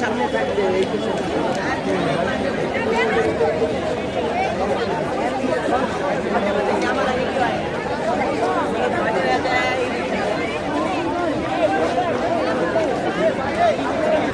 সামনে থাকবে এই কিছু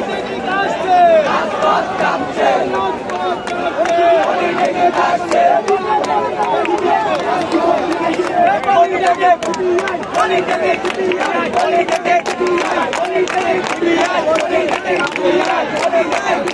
Only the next, only the next, only the next, only the next, only the next, only the next, only the next,